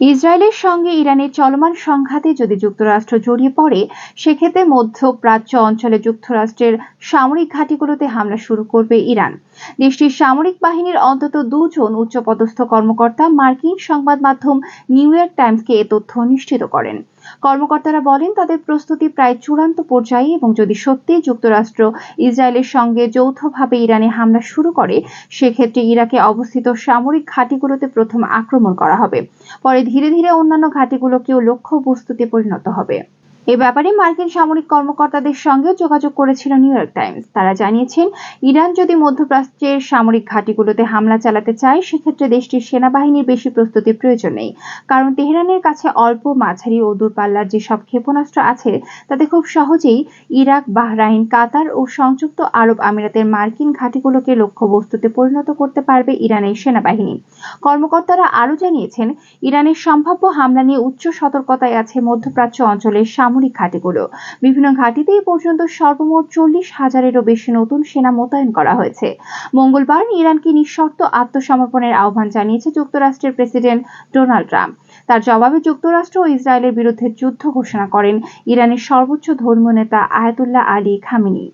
ইসরায়েলের সঙ্গে ইরানের চলমান সংঘাতে যদি যুক্তরাষ্ট্র জড়িয়ে পড়ে, সেক্ষেত্রে মধ্যপ্রাচ্য অঞ্চলে যুক্তরাষ্ট্রের সামরিক ঘাঁটিগুলোতে হামলা শুরু করবে ইরান। দেশটির সামরিক বাহিনীর অন্তত দুজন উচ্চপদস্থ কর্মকর্তা মার্কিন সংবাদ মাধ্যম নিউ ইয়র্ক টাইমসকে এ তথ্য নিশ্চিত করেন। কর্মকর্তারা বলেন, তাদের প্রস্তুতি প্রায় চূড়ান্ত পর্যায়ে এবং যদি সত্যি যুক্তরাষ্ট্র ইসরায়েলের সঙ্গে যৌথভাবে ইরানে হামলা শুরু করে, সেক্ষেত্রে ইরাকে অবস্থিত সামরিক ঘাঁটিগুলোতে প্রথম আক্রমণ করা হবে। পরে ধীরে ধীরে অন্যান্য ঘাঁটিগুলোকেও লক্ষ্যবস্তুতে পরিণত হবে। এ ব্যাপারে মার্কিন সামরিক কর্মকর্তাদের সঙ্গে যোগাযোগ করেছিল নিউ ইয়র্ক টাইমস। তারা জানিয়েছেন, ইরান যদি মধ্যপ্রাচ্যের সামরিক ঘাঁটিগুলোতে হামলা চালাতে চায়, সেক্ষেত্রে দেশটির সেনাবাহিনীর বেশি প্রস্তুতির প্রয়োজন নেই। কারণ তেহরানের কাছে অল্প মাঝারি ও দূরপাল্লার যেসব ক্ষেপণাস্ত্র আছে, তাতে খুব সহজেই ইরাক, বাহরাইন, কাতার ও সংযুক্ত আরব আমিরাতের মার্কিন ঘাঁটিগুলোকে লক্ষ্যবস্তুতে পরিণত করতে পারবে ইরানের সেনাবাহিনী। কর্মকর্তারা আরও জানিয়েছেন, ইরানের সম্ভাব্য হামলা নিয়ে উচ্চ সতর্কতায় আছে মধ্যপ্রাচ্য অঞ্চলের সামরিক ঘাঁটিগুলো। বিভিন্ন ঘাঁটিতে এ পর্যন্ত সর্বমোট চল্লিশ হাজারেরও বেশি নতুন সেনা মোতায়েন করা হয়েছে। মঙ্গলবার ইরানকে নিঃশর্ত আত্মসমর্পণের আহ্বান জানিয়েছে যুক্তরাষ্ট্রের প্রেসিডেন্ট ডোনাল্ড ট্রাম্প। তার জবাবে যুক্তরাষ্ট্র ও ইসরায়েলের বিরুদ্ধে যুদ্ধ ঘোষণা করেন ইরানের সর্বোচ্চ ধর্মীয় নেতা আয়াতুল্লাহ আলী খামেনি।